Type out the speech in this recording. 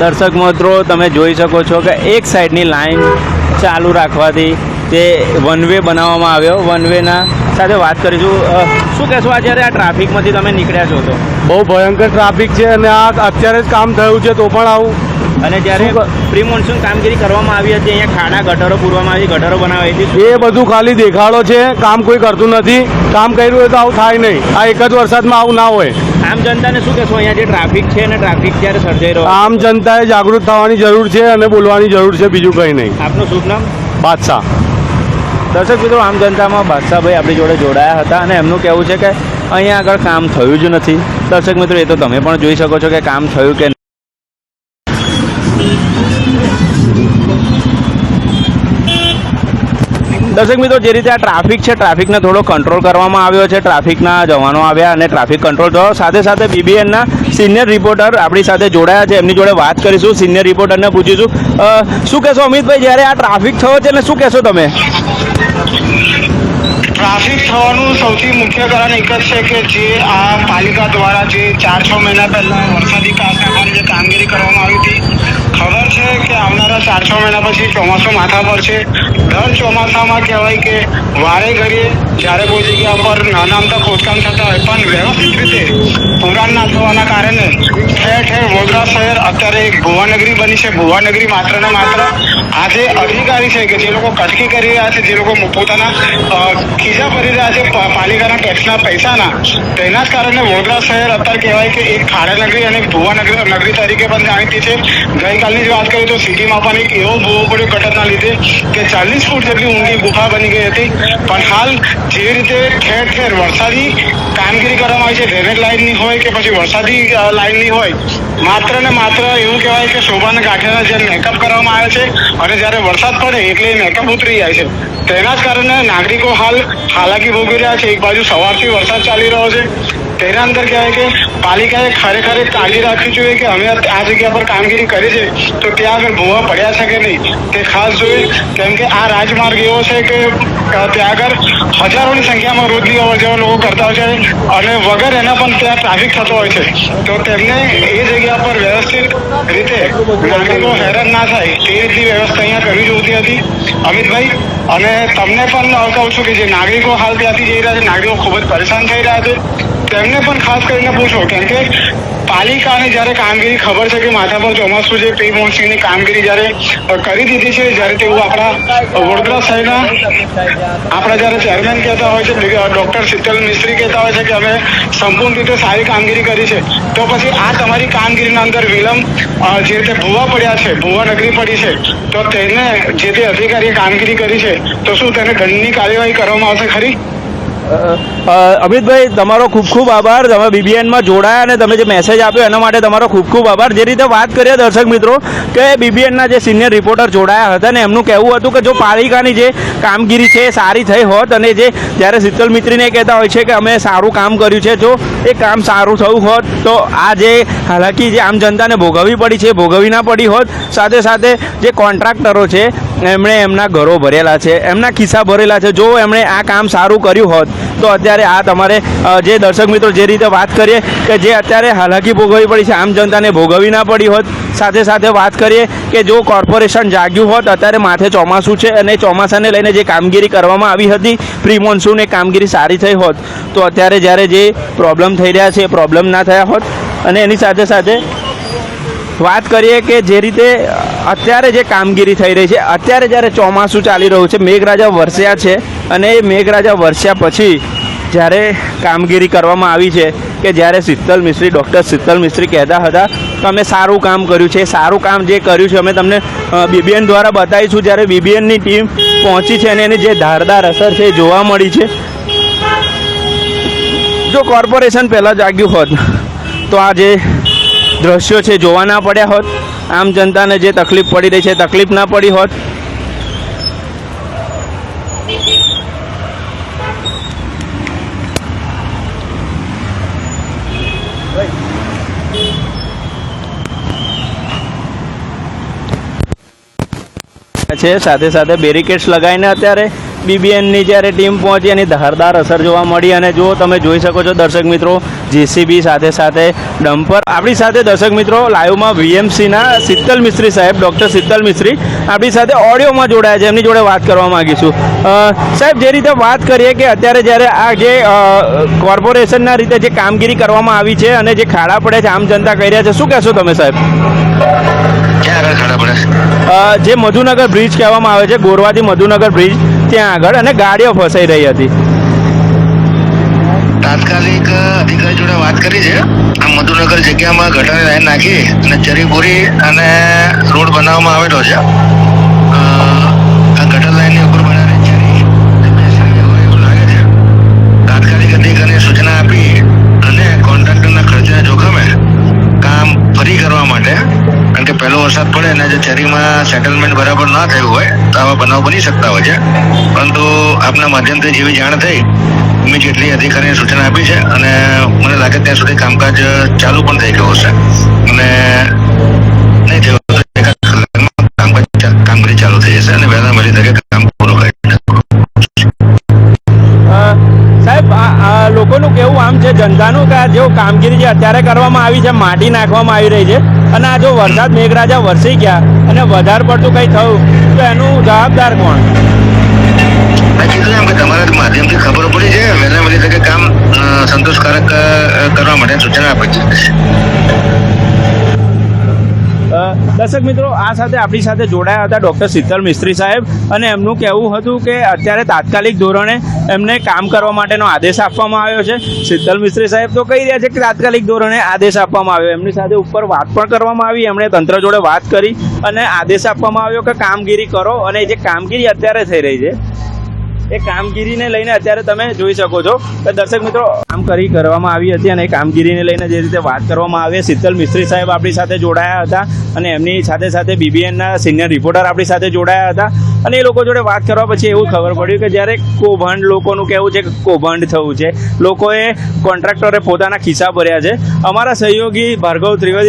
દર્શક મિત્રો, તમે જોઈ શકો છો કે એક સાઈડની લાઈન ચાલુ રાખવાથી તે વન વે બનાવવામાં આવ્યો. વન વેના સાથે વાત કરીશું. શું કહેશો અત્યારે આ ટ્રાફિકમાંથી તમે નીકળ્યા છો તો? બહુ ભયંકર ટ્રાફિક છે અને આ અત્યારે જ કામ થયું છે તો પણ આવું અને જ્યારે પ્રી મોન્સૂન કામગીરી કરવામાં આવી હતી અહીંયા ખાડા ગટરો પૂરવામાં આવી ગટરો બનાવી હતી. એ બધું ખાલી દેખાડો છે કામ કોઈ કરતું નથી. કામ કર્યું હોય તો આવું થાય નહીં. આ એક જ વરસાદમાં આવું ના હોય. આમ જનતાને શું કહેશો અહીંયા જે ટ્રાફિક છે અને ટ્રાફિક જ્યારે સર્જાઈ રહ્યો આમ જનતાએ જાગૃત થવાની જરૂર છે અને બોલવાની જરૂર છે બીજું કંઈ નહીં. આપનું શુભ નામ? બાદશાહ. દર્શક મિત્રો આમ જનતામાં બાદશાહભાઈ આપણી જોડે જોડાયા હતા અને એમનું કહેવું છે કે અહીંયા આગળ કામ થયું જ નથી. દર્શક મિત્રો એ તો તમે પણ જોઈ શકો છો કે કામ થયું કે દર્શક મિત્રો, જે રીતે આ ટ્રાફિક છે, ટ્રાફિકને થોડો કંટ્રોલ કરવામાં આવ્યો છે. ટ્રાફિકના જવાનો આવ્યા અને ટ્રાફિક કંટ્રોલ થયો. સાથે સાથે બીબીએનના સિનિયર રિપોર્ટર આપણી સાથે જોડાયા છે. એમની જોડે વાત કરીશું સિનિયર રિપોર્ટરને પૂછીશું. શું કહેશો અમિતભાઈ, જ્યારે આ ટ્રાફિક થયો છે ને શું કહેશો તમે? ટ્રાફિક થવાનું સૌથી મુખ્ય કારણ એક જ છે કે જે આ પાલિકા દ્વારા જે ચાર છ મહિના પહેલા વરસાદી છ મહિના પછી ચોમાસું માથા પર છે. દર ચોમાસામાં કહેવાય કે વારે ઘડીએ જ્યારે કોઈ જગ્યા પર નાના અમતા ખોદકામ થતા હોય, પણ વ્યવસ્થિત રીતે પુરાણ ના થવાના કારણે ઠેર ઠેર વડોદરા શહેર, અત્યારે એક ભુવાનગરી બની છે. ભુવાનગરી માત્ર ને માત્ર આજે અધિકારી છે કે જે લોકો કટકી કરી રહ્યા છે, જે લોકો પોતાના ખીજા ભરી રહ્યા છે પાલિકાના ટેક્સના પૈસાના. તેના જ કારણે વડોદરા શહેર અત્યારે કહેવાય કે એક ખાડા નગરી અને ભુવાનગરી, નગરી તરીકે પણ જાણીતી છે. ગઈકાલની જ વાત કરીએ તો સિટીમાં પણ એક એવો ભૂવો પડ્યો ઘટના લીધે કે ચાલીસ ફૂટ જેટલી ઊંડી ગુફા બની ગઈ હતી. પણ હાલ જે રીતે ઠેર ઠેર વરસાદી કામગીરી કરવામાં આવી છે ડ્રેનેજ લાઇનની હોય કે પછી વરસાદી લાઇનની હોય માત્ર ને માત્ર એવું કહેવાય કે શોભાના કાંઠેના જે મેકઅપ કરવામાં આવે છે અને જ્યારે વરસાદ પડે એટલે મેકઅપ ઉતરી જાય છે. તેના જ કારણે નાગરિકો હાલ હાલાકી ભોગવી રહ્યા છે. એક બાજુ સવારથી વરસાદ ચાલી રહ્યો છે. તેના અંદર કહેવાય કે પાલિકાએ ખરેખર એક કાળજી રાખવી જોઈએ કે અમે આ જગ્યા પર કામગીરી કરી છે. તો ત્યાં આગળ ભૂવા પડ્યા છે કે નહીં? તે ખાસ જોઈએ કેમ કે આ રાજમાર્ગ એવો છે કે ત્યાં આગળ હજારોની સંખ્યામાં રોજની અવર લોકો કરતા હોય છે અને વગર એના પણ ત્યાં ટ્રાફિક થતો હોય છે. તો તેમને એ જગ્યા પર વ્યવસ્થિત રીતે નાગરિકો હેરાન ના થાય તે રીતની વ્યવસ્થા અહીંયા કરવી જોઈતી હતી. અમિતભાઈ, અને તમને પણ કહું છું કે જે નાગરિકો હાલ ત્યાંથી જઈ રહ્યા છે, નાગરિકો ખૂબ જ પરેશાન થઈ રહ્યા છે. તેમને પણ ખાસ કરીને પૂછો, કેમ કે પાલિકાને જ્યારે કામગીરી ખબર છે કે માથા પર ચોમાસું છે પ્રી મોન્સૂનની કામગીરી જ્યારે કરી દીધી છે, જ્યારે તેવું આપણા વડોદરા શહેરના આપણા જ્યારે ચેરમેન કહેતા હોય છે ડોક્ટર શીતલ મિસ્ત્રી કહેતા હોય છે કે અમે સંપૂર્ણ રીતે સારી કામગીરી કરી છે. તો પછી આ તમારી કામગીરીના અંદર વિલંબ જે રીતે ભૂવા પડ્યા છે, ભૂવા નગરી પડી છે, તો તેને જે તે અધિકારીએ કામગીરી કરી છે, તો શું તેને દંડની કાર્યવાહી કરવામાં આવશે ખરી? અમિતભાઈ, તમારો ખૂબ ખૂબ આભાર. તમે બીબીએનમાં જોડાયા અને તમે જે મેસેજ આપ્યો એના માટે તમારો ખૂબ ખૂબ આભાર. જે રીતે વાત કરીએ દર્શક મિત્રો, કે બીબીએનના જે સિનિયર રિપોર્ટર જોડાયા હતા ને એમનું કહેવું હતું કે જો પાલિકાની જે કામગીરી છે એ સારી થઈ હોત અને જે જ્યારે શીતલ મિત્રીને કહેતા હોય છે કે અમે સારું કામ કર્યું છે, જો એ કામ સારું થયું હોત, તો આ જે હાલાકી જે આમ જનતાને ભોગવવી પડી છે ભોગવવી ના પડી હોત, સાથે સાથે જે કોન્ટ્રાક્ટરો છે એમણે એમના ઘરો ભરેલા છે, એમના ખિસ્સા ભરેલા છે. જો એમણે આ કામ સારું કર્યું હોત, તો અત્યારે આ તમારે જે દર્શક મિત્રો જે રીતે વાત કરીએ, કે જે અત્યારે હાલાકી ભોગવવી પડી છે, આમ જનતાને ભોગવવી ના પડી હોત, સાથે સાથે વાત કરીએ કે જો કોર્પોરેશન જાગ્યું હોત, અત્યારે માથે ચોમાસું છે અને ચોમાસાને લઈને જે કામગીરી કરવામાં આવી હતી પ્રી મોન્સૂન એ કામગીરી સારી થઈ હોત, તો અત્યારે જ્યારે જે પ્રોબ્લેમ થઈ રહ્યા છે, એ પ્રોબ્લેમ ના થયા હોત. અને એની સાથે સાથે વાત કરીએ કે જે રીતે અત્યારે જે કામગીરી થઈ રહી છે, અત્યારે જ્યારે ચોમાસું ચાલી રહ્યું છે, મેઘરાજા વરસ્યા છે અને એ મેઘરાજા વરસ્યા પછી જ્યારે કામગીરી કરવામાં આવી છે કે જ્યારે શીતલ મિસ્ત્રી, ડૉક્ટર શીતલ મિસ્ત્રી કહેતા હતા અમે સારું કામ કર્યું છે, સારું કામ જે કર્યું છે, અમે તમને બીબીએન દ્વારા બતાવીશું. જ્યારે બીબીએનની ટીમ પહોંચી છે અને એની જે ધારદાર અસર છે એ જોવા મળી છે. જો કોર્પોરેશન પહેલાં જાગ્યું હોત, તો આ જે દ્રશ્યો છે, જોવા ના પડ્યા હોત. આમ જનતાને જે તકલીફ પડી રહી છે, તકલીફ ના પડી હોત. છે. સાથે સાથે બેરિકેડ્સ લગાવીને અત્યારે બીબીએનની જ્યારે ટીમ પહોંચી, એની ધારદાર અસર જોવા મળી અને જો તમે જોઈ શકો છો દર્શક મિત્રો જેસીબી સાથે સાથે ડમ્પર. આપણી સાથે દર્શક મિત્રો લાઈવમાં વીએમસીના શીતલ મિસ્ત્રી સાહેબ ડૉક્ટર શીતલ મિસ્ત્રી. આપણી સાથે ઓડિયોમાં જોડાયા છે. એમની જોડે વાત કરવા માગીશું. સાહેબ, જે રીતે વાત કરીએ કે અત્યારે જ્યારે આ જે કોર્પોરેશનના રીતે જે કામગીરી કરવામાં આવી છે અને જે ખાડા પડે છે, આમ જનતા કહી રહ્યા છે. શું કહેશો તમે સાહેબ? ક્યાં ખાડા પડે. જે મધુનગર બ્રિજ કહેવામાં આવે છે ગોરવાથી મધુનગર બ્રિજ ત્યાં આગળ અને ગાડીઓ ફસાઈ રહી હતી. તાત્કાલિક અધિકારી જોડે વાત કરી છે. આ મધુનગર જગ્યામાં ગટર લાઈન નાખી અને ચરીપુરી અને રોડ બનાવવામાં આવેલો છે અ, આ ગટર લાઈનની ઉપર બનાવેલી ચરી તે બેસેલી હોય એવું લાગે છે તાત્કાલિક અધિકારીને સૂચના આપી અને કોન્ટ્રાક્ટરના ખર્ચના જોખમે કામ ફરી કરવા માટે કારણ કે પહેલો વરસાદ પડે અને જે ચેરીમાં સેટલમેન્ટ બરાબર ના થયું હોય, તો આવા બનાવ બની શકતા હોય છે. પરંતુ આપના માધ્યમથી જેવી જાણ થઈ મેં જેટલી અધિકારીને સૂચના આપી છે અને મને લાગે ત્યાં સુધી કામકાજ ચાલુ પણ થઈ ગયું હશે. અને નહીં થયું કામકાજ કામગીરી ચાલુ થઈ જશે અને વહેલા મળી તકે જનતાનું કે જેવો કામગીરી જે અત્યારે કરવામાં આવી છે, માટી નાખવામાં આવી રહી છે અને આ જો વરસાદ મેઘરાજા વરસી ગયા અને વધારે પડતું કંઈ થયું, તો એનું જવાબદાર કોણ? તમારા માધ્યમથી ખબર પડી છે, વહેલા વહેલી તકે કામ સંતોષકારક કરવા માટે સૂચના આપી છે. દર્શક મિત્રો, આ સાથે આપણી સાથે જોડાયા હતા ડૉક્ટર શીતલ મિસ્ત્રી સાહેબ અને એમનું કહેવું હતું કે અત્યારે તાત્કાલિક ધોરણે એમને કામ કરવા માટેનો આદેશ આપવામાં આવ્યો છે. શીતલ મિસ્ત્રી સાહેબ તો કહી રહ્યા છે કે તાત્કાલિક ધોરણે આદેશ આપવામાં આવ્યો. એમની સાથે ઉપર વાત પણ કરવામાં આવી, એમણે તંત્ર જોડે વાત કરી અને આદેશ આપવામાં આવ્યો કે કામગીરી કરો અને જે કામગીરી અત્યારે થઈ રહી છે એ કામગીરીને લઈને અત્યારે તમે જોઈ શકો છો. કે દર્શક મિત્રો, કામ કરી કરવામાં આવી હતી અને કામગીરીને લઈને જે રીતે વાત કરવામાં આવી, શીતલ મિસ્ત્રી સાહેબ આપણી સાથે જોડાયા હતા અને એમની સાથે સાથે બીબીએનના સિનિયર રિપોર્ટર આપણી સાથે જોડાયા હતા. અને એ લોકો જોડે વાત કરવા પછી એવું ખબર પડ્યું કે જ્યારે કૌભાંડ લોકોનું કહેવું છે કે કૌભાંડ થયું છે, લોકોએ કોન્ટ્રાક્ટરે પોતાના ખિસ્સા ભર્યા છે. અમારા સહયોગી ભાર્ગવ ત્રિવેદી